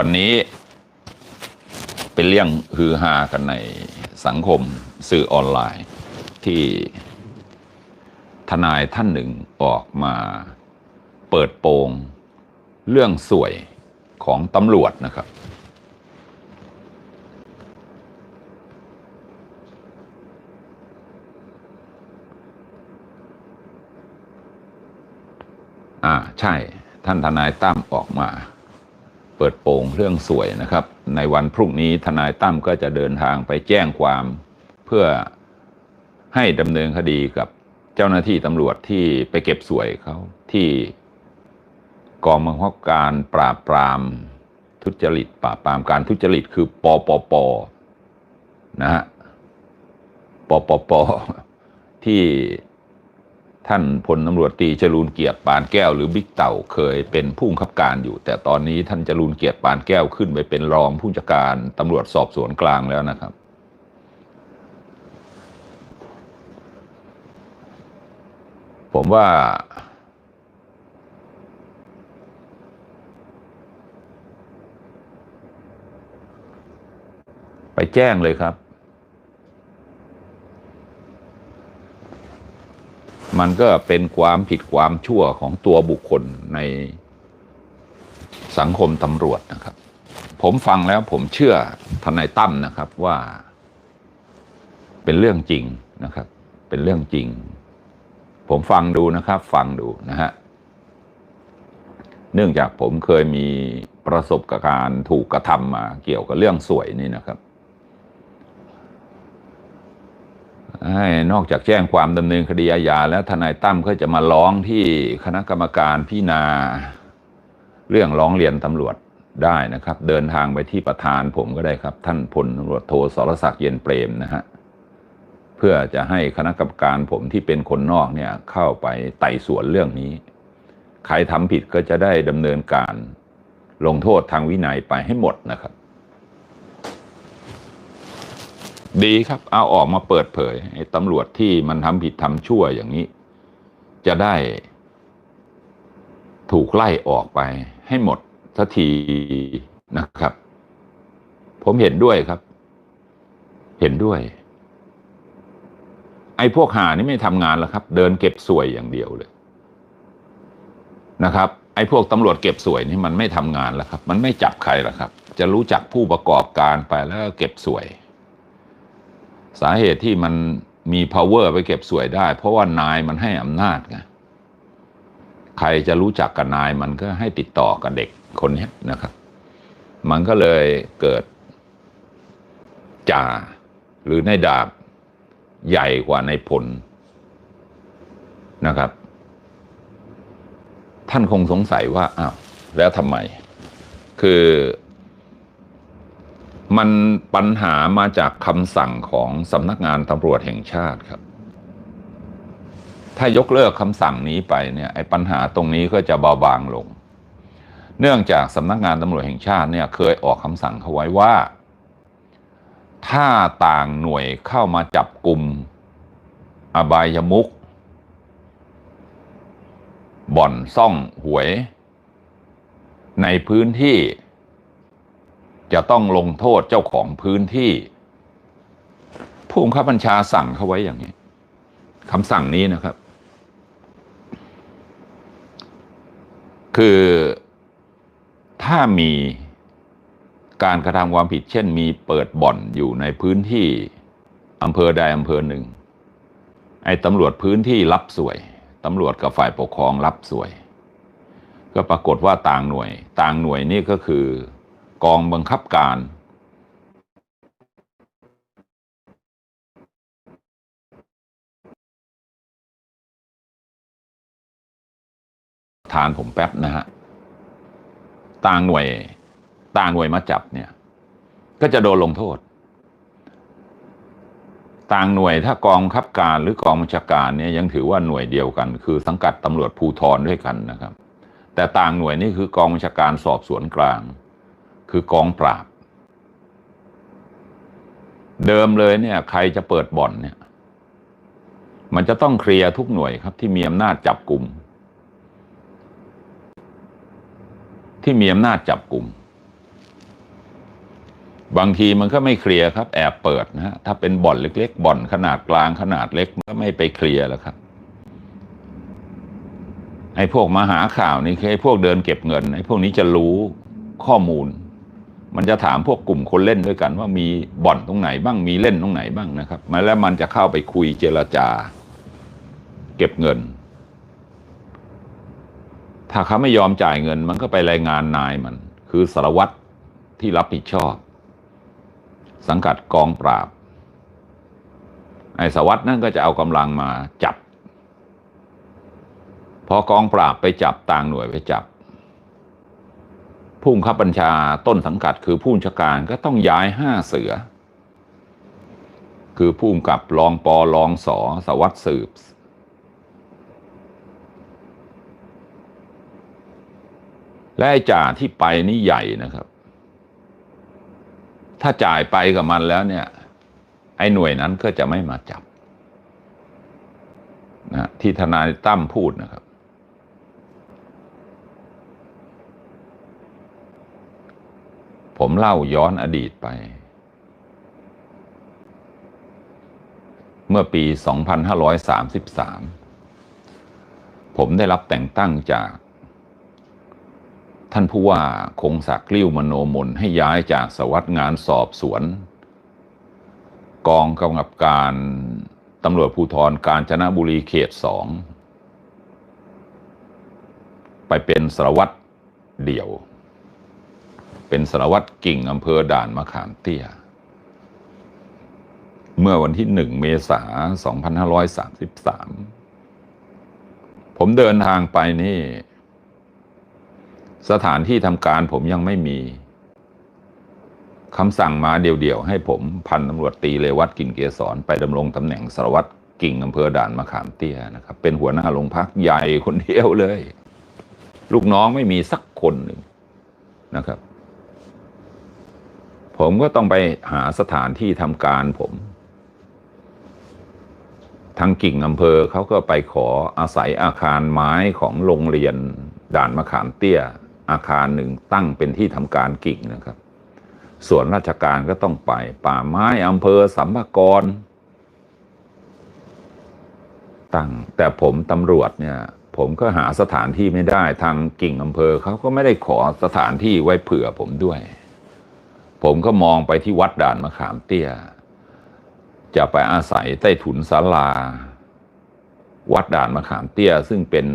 วันนี้เป็นเรื่องฮือฮากันในสังคมสื่อออนไลน์ ที่ทนายท่านหนึ่งออกมาเปิดโปงเรื่องสวยของตำรวจนะครับ อ่า ใช่ท่านทนายตั้มออกมา เปิดโปงเรื่องสวยนะครับ ในวันพรุ่งนี้ทนายตั้มก็จะเดินทางไปแจ้งความ เพื่อให้ดำเนินคดีกับเจ้าหน้าที่ตำรวจที่ไปเก็บสวยเขาที่กองบังคับการปราบปราม ทุจริตปราบปรามการทุจริตคือปปปนะฮะปปปที่ ท่านพลตำรวจตรีจรูนเกียรติปานแก้วหรือบิ๊กเต่าเคยเป็นผู้บังคับการอยู่ แต่ตอนนี้ท่านจรูนเกียรติปานแก้วขึ้นไปเป็นรองผู้จัดการตำรวจสอบสวนกลางแล้วนะครับ ผมว่า ไปแจ้งเลยครับ มันก็เป็นความผิดความชั่วของตัวบุคคลในสังคมตำรวจนะครับ ผมฟังแล้วผมเชื่อทนายตั้มนะครับว่า เป็นเรื่องจริงนะครับ เป็นเรื่องจริง ผมฟังดูนะครับ ฟังดูนะฮะเนื่องจากผมเคยมีประสบการณ์ถูกกระทำมาเกี่ยวกับเรื่องสวยนี่นะครับ ให้ นอกจากแจ้งความดำเนินคดีอาญาแล้วทนายตั้มก็จะมาร้องที่คณะกรรมการพิจารณาเรื่องร้องเรียนตำรวจได้นะครับ เดินทางไปที่ประธานผมก็ได้ครับ ท่านพลตำรวจโทสรศักดิ์เย็นเปรมนะฮะเพื่อจะให้คณะกรรมการผมที่เป็นคนนอกเนี่ยเข้าไปไต่สวนเรื่องนี้ ใครทำผิดก็จะได้ดำเนินการลงโทษทางวินัยไปให้หมดนะครับ ดีครับ เอาออกมาเปิดเผยให้ตำรวจที่มันทำผิดทำชั่วอย่างนี้ จะได้ถูกไล่ออกไปให้หมดสักทีนะครับ ผมเห็นด้วยครับ เห็นด้วย ไอ้พวกหานี่ไม่ทำงานแล้วครับ เดินเก็บสวยอย่างเดียวเลยนะครับไอ้พวกตำรวจเก็บสวยนี่มันไม่ทำงานแล้วครับ มันไม่จับใครแล้วครับ จะรู้จักผู้ประกอบการไปแล้วเก็บสวย สาเหตุที่มันมี power ไปเก็บสวยได้ เพราะว่านายมันให้อำนาจไงใครจะรู้จักกับนายมันก็ให้ติดต่อกับเด็กคนนี้นะครับ มันก็เลยเกิดจ่าหรือในดาบใหญ่กว่าในายพลนะครับ ท่านคงสงสัยว่าอ้าวแล้วทำไม คือ มันปัญหามาจากคำสั่งของสำนักงานตำรวจแห่งชาติครับ ถ้ายกเลิกคำสั่งนี้ไปเนี่ยไอ้ปัญหาตรงนี้ก็จะเบาบางลง เนื่องจากสำนักงานตำรวจแห่งชาติเนี่ยเคยออกคำสั่งเขาไว้ว่า ถ้าต่างหน่วยเข้ามาจับกลุ่มอบายมุกบ่อนซ่องหวย ในพื้นที่ จะต้องลงโทษเจ้าของพื้นที่ ผู้บังคับบัญชาสั่งเขาไว้อย่างนี้คำสั่งนี้นะครับ คือถ้ามีการกระทำความผิดเช่นมีเปิดบ่อนอยู่ในพื้นที่อำเภอใดอำเภอหนึ่ง ไอ้ตำรวจพื้นที่รับสวยตำรวจกับฝ่ายปกครองรับสวย ก็ปรากฏว่าต่างหน่วย ต่างหน่วยนี่ก็คือ กองบังคับการ ทานผมแป๊บนะฮะต่างหน่วยต่างหน่วยมาจับเนี่ย ก็จะโดนลงโทษ ต่างหน่วยถ้ากองบังคับการหรือกองบัญชาการเนี่ยยังถือว่าหน่วยเดียวกัน คือสังกัดตำรวจภูธรด้วยกันนะครับ แต่ต่างหน่วยนี่คือกองบัญชาการสอบสวนกลาง คือกองปราบ เดิมเลยเนี่ย ใครจะเปิดบ่อนเนี่ย มันจะต้องเคลียร์ทุกหน่วยครับ ที่มีอำนาจจับกลุ่มที่มีอำนาจจับกลุ่มบางทีมันก็ไม่เคลียร์ครับ แอบเปิดนะฮะถ้าเป็นบ่อนเล็ก ๆ บ่อนขนาดกลางขนาดเล็กก็ไม่ไปเคลียร์แล้วครับไอ้พวกมาหาข่าวนี่คือไอ้พวกเดินเก็บเงินไอ้พวกนี้จะรู้ข้อมูล มันจะถามพวกกลุ่มคนเล่นด้วยกัน ว่ามีบ่อนตรงไหนบ้างมีเล่นตรงไหนบ้างนะครับมาแล้วมันจะเข้าไปคุยเจรจา เก็บเงิน ถ้าเขาไม่ยอมจ่ายเงิน มันก็ไปรายงานนายมัน คือสารวัตรที่รับผิดชอบ สังกัดกองปราบไอ้สารวัตรนั่นก็จะเอากำลังมาจับ พอกองปราบไปจับต่างหน่วยไปจับ ผู้บังคับบัญชาต้นสังกัดคือผู้บัญชาการก็ต้องย้ายห้าเสือ คือผู้กำกับรองปอรองสอสวัตรสืบ และจ่าที่ไปนี่ใหญ่นะครับ ถ้าจ่ายไปกับมันแล้วเนี่ย ไอ้หน่วยนั้นก็จะไม่มาจับนะที่ทนายตั้มพูดนะครับ ผมเล่าย้อนอดีตไป เมื่อปี 2533 ผมได้รับแต่งตั้งจาก ท่านผู้ว่าคงศักดิ์กลิ้วมโนมนให้ย้ายจากสวัสดงานสอบสวน กองกำกับการตำรวจภูธรกาญจนบุรีเขตสอง ไปเป็นสารวัตรเดี่ยว เป็นสารวัตรกิ่งอำเภอด่านมะขามเตี้ย เมื่อวันที่หนึ่งเมษายน2533 ผมเดินทางไปนี่ สถานที่ทำการผมยังไม่มีคำสั่งมาเดี่ยวๆ ให้ผมพันตำรวจตีเลวัตกิ่งเกษรไปดำรงตำแหน่งสารวัตรกิ่งอำเภอด่านมะขามเตี้ยนะครับ เป็นหัวหน้าโรงพักใหญ่คนเดียวเลย ลูกน้องไม่มีสักคนหนึ่งนะครับ ผมก็ต้องไปหาสถานที่ทำการผม ทางกิ่งอำเภอเขาก็ไปขออาศัยอาคารไม้ของโรงเรียน ด่านมะขามเตี้ย อาคารหนึ่งตั้งเป็นที่ทำการกิ่งนะครับ ส่วนราชการก็ต้องไป ป่าไม้อำเภอสัมภากรตั้ง แต่ผมตำรวจเนี่ยผมก็หาสถานที่ไม่ได้ทางกิ่งอำเภอเขาก็ไม่ได้ขอสถานที่ไว้เผื่อผมด้วย ผมก็มองไปที่วัดด่านมะขามเตี้ย จะไปอาศัยใต้ถุนศาลา วัดด่านมะขามเตี้ย ซึ่งเป็น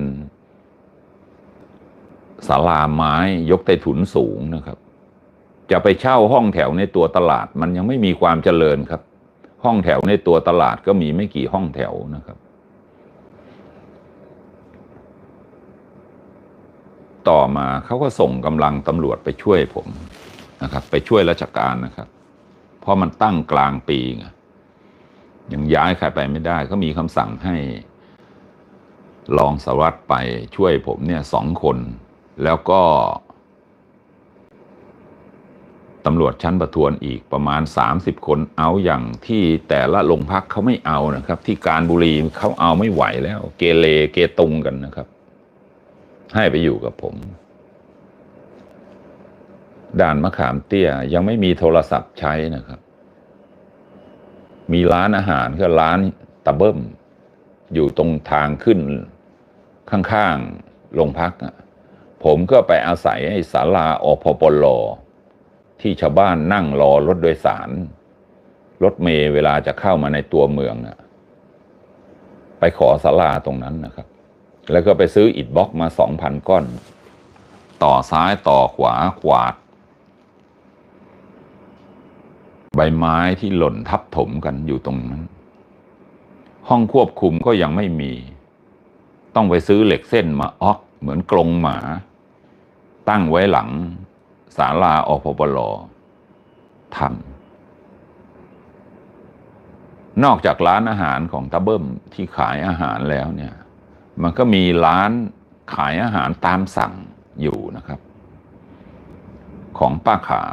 ศาลาไม้ยกใต้ถุนสูงนะครับ จะไปเช่าห้องแถวในตัวตลาด มันยังไม่มีความเจริญครับ ห้องแถวในตัวตลาดก็มีไม่กี่ห้องแถวนะครับ ต่อมาเขาก็ส่งกำลังตำรวจไปช่วยผม นะครับ ไปช่วยราชการนะครับ เพราะมันตั้งกลางปีไงยังย้ายใครไปไม่ได้ ก็มีคำสั่งให้รองสารวัตรไปช่วยผมเนี่ยสองคน แล้วก็ตำรวจชั้นประทวนอีกประมาณ 30 คนเอาอย่างที่แต่ละโรงพักเขาไม่เอานะครับ ที่การบุรีเขาเอาไม่ไหวแล้ว เกเรเกตุงกันนะครับ ให้ไปอยู่กับผม ด่านมะขามเตี้ย ยังไม่มีโทรศัพท์ใช้นะครับ มีร้านอาหารก็ร้านตะเบิ้ม อยู่ตรงทางขึ้นข้างๆโรงพักผมก็ไปอาศัยไอ้ศาลาอพปลที่ชาวบ้านนั่งรอรถโดยสาร รถเมย์เวลาจะเข้ามาในตัวเมืองอะไปขอศาลาตรงนั้นนะครับ แล้วก็ไปซื้ออิฐบล็อกมาสองพันก้อน ต่อซ้ายต่อขวาขวาด ใบไม้ที่หล่นทับถมกันอยู่ตรงนั้น ห้องควบคุมก็ยังไม่มี ต้องไปซื้อเหล็กเส้นมาออกเหมือนกรงหมา ตั้งไว้หลังศาลาอพปลทำนอกจากร้านอาหารของตาเบิ้มที่ขายอาหารแล้วเนี่ย มันก็มีร้านขายอาหารตามสั่งอยู่นะครับ ของป้าขา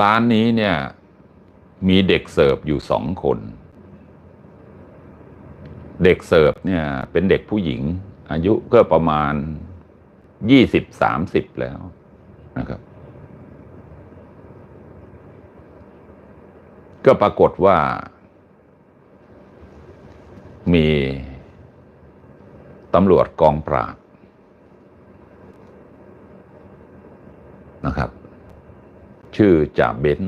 ร้านนี้เนี่ยมีเด็กเสิร์ฟอยู่สองคน เด็กเสิร์ฟเนี่ยเป็นเด็กผู้หญิง อายุก็ประมาณยี่สิบสามสิบแล้วนะครับ ก็ปรากฏว่า มีตำรวจกองปราบนะครับ ชื่อจ่าเบน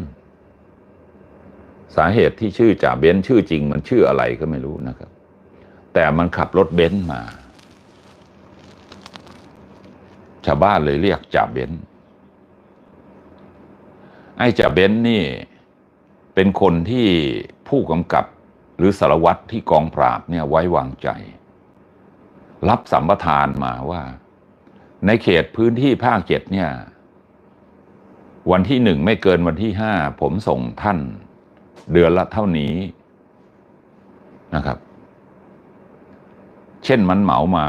สาเหตุที่ชื่อจ่าเบนชื่อจริงมันชื่ออะไรก็ไม่รู้นะครับ แต่มันขับรถเบนซ์มา ชาวบ้านเลยเรียกจ่าเบนซ์ไอ้จ่าเบนซ์นี่เป็นคนที่ผู้กำกับหรือสารวัตรที่กองปราบเนี่ยไว้วางใจ รับสัมปทานมาว่า ในเขตพื้นที่ภาคเจ็ดเนี่ย วันที่หนึ่งไม่เกินวันที่ห้าผมส่งท่าน เดือนละเท่านี้นะครับ เช่นมันเหมามา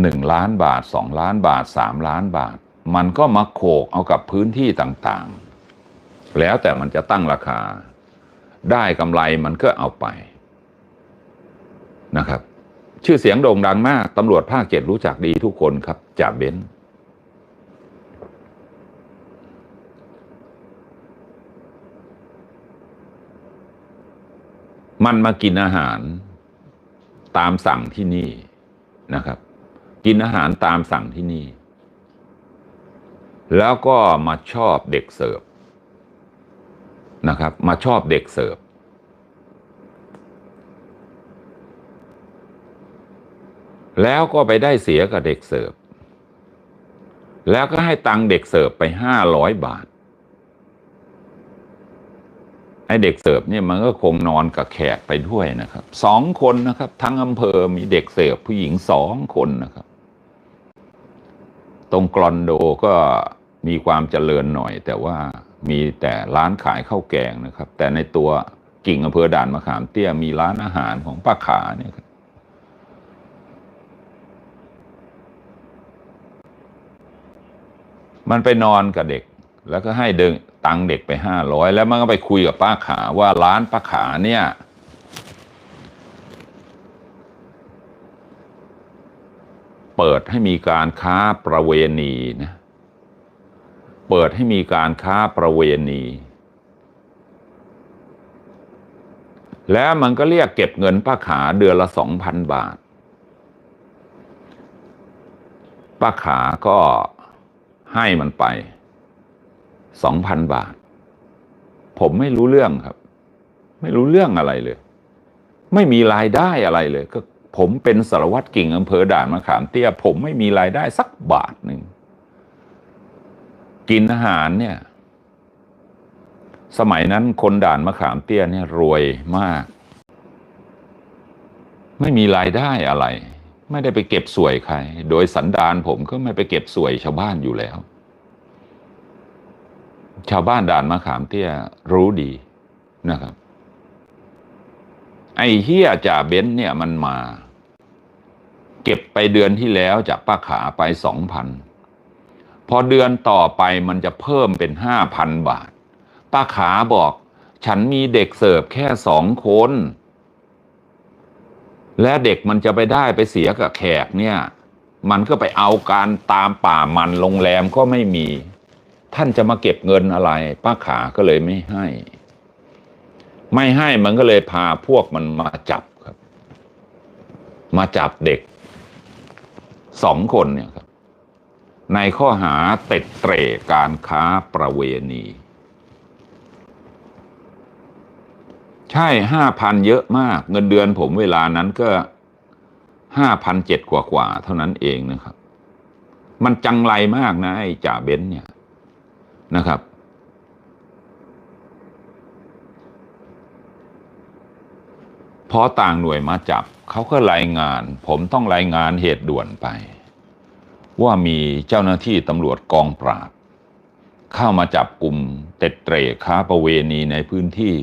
หนึ่งล้านบาทสองล้านบาทสามล้านบาท มันก็มาโขกเอากับพื้นที่ต่างๆ แล้วแต่มันจะตั้งราคา ได้กำไรมันก็เอาไปนะครับ ชื่อเสียงโด่งดังมากตำรวจภาคเจ็ดรู้จักดีทุกคนครับจ่าเบนซ์ มันมากินอาหารตามสั่งที่นี่นะครับ กินอาหารตามสั่งที่นี่ แล้วก็มาชอบเด็กเสิร์ฟนะครับ มาชอบเด็กเสิร์ฟแล้วก็ไปได้เสียกับเด็กเสิร์ฟ แล้วก็ให้ตังค์เด็กเสิร์ฟไปห้าร้อยบาท ไอ้เด็กเสิร์ฟเนี่ยมันก็คงนอนกับแขกไปด้วยนะครับสองคนนะครับ ทั้งอำเภอมีเด็กเสิร์ฟผู้หญิงสองคนนะครับ ตรงกรอนโดก็มีความเจริญหน่อย แต่ว่ามีแต่ร้านขายข้าวแกงนะครับ แต่ในตัวกิ่งอำเภอด่านมะขามเตี้ยมีร้านอาหารของป้าขาเนี่ยครับมันไปนอนกับเด็ก แล้วก็ให้เดิน ตังเด็กไปห้าร้อยแล้วมันก็ไปคุยกับป้าขาว่าร้านป้าขาเนี่ยเปิดให้มีการค้าประเวณีนะ เปิดให้มีการค้าประเวณี แล้วมันก็เรียกเก็บเงินป้าขาเดือนละสองพันบาท ป้าขาก็ให้มันไป สองพันบาท ผมไม่รู้เรื่องครับ ไม่รู้เรื่องอะไรเลย ไม่มีรายได้อะไรเลยก็ผมเป็นสารวัตรกิ่งอำเภอด่านมะขามเตี้ย ผมไม่มีรายได้สักบาทหนึ่ง กินอาหารเนี่ย สมัยนั้นคนด่านมะขามเตี้ยเนี่ยรวยมาก ไม่มีรายได้อะไร ไม่ได้ไปเก็บสวยใคร โดยสันดานผมก็ไม่ไปเก็บสวยชาวบ้านอยู่แล้ว ชาวบ้านด่านมะขามเตี้ยรู้ดีนะครับ ไอ้เฮียจ่าเบ้นเนี่ยมันมา เก็บไปเดือนที่แล้วจากป้าขาไปสองพันพอเดือนต่อไปมันจะเพิ่มเป็นห้าพันบาท ป้าขาบอก ฉันมีเด็กเสิร์ฟแค่สองคน และเด็กมันจะไปได้ไปเสียกับแขกเนี่ย มันก็ไปเอาการตามป่ามันโรงแรมก็ไม่มี ท่านจะมาเก็บเงินอะไร ป้าขาก็เลยไม่ให้ ไม่ให้มันก็เลยพาพวกมันมาจับครับ มาจับเด็กสองคนเนี่ยครับ ในข้อหาเต็ดเตร่การค้าประเวณี ใช่ห้าพันเยอะมาก เงินเดือนผมเวลานั้นก็ห้าพันเจ็ดกว่ากว่าๆเท่านั้นเองนะครับ มันจังไรมากนะไอ้จ่าเบนเนี่ย นะครับ พอต่างหน่วยมาจับเขาก็รายงาน ผมต้องรายงานเหตุด่วนไป ว่ามีเจ้าหน้าที่ตำรวจกองปราบ เข้ามาจับกลุ่มเต็ดเตร่ค้าประเวณีในพื้นที่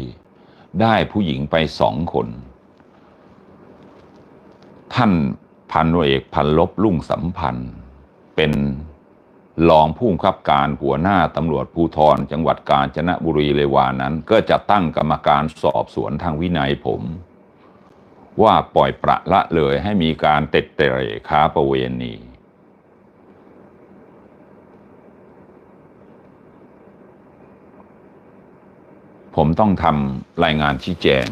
ได้ผู้หญิงไปสองคน ท่านพันเอกพันลบลุ่งสัมพันธ์เป็น รองผู้บังคับการหัวหน้าตำรวจภูธรจังหวัดกาญจนบุรีเลวานั้น ก็จะตั้งกรรมการสอบสวนทางวินัยผม ว่าปล่อยประละเลยให้มีการเต็ดเตะค้าประเวณีผมต้องทำรายงานชี้แจง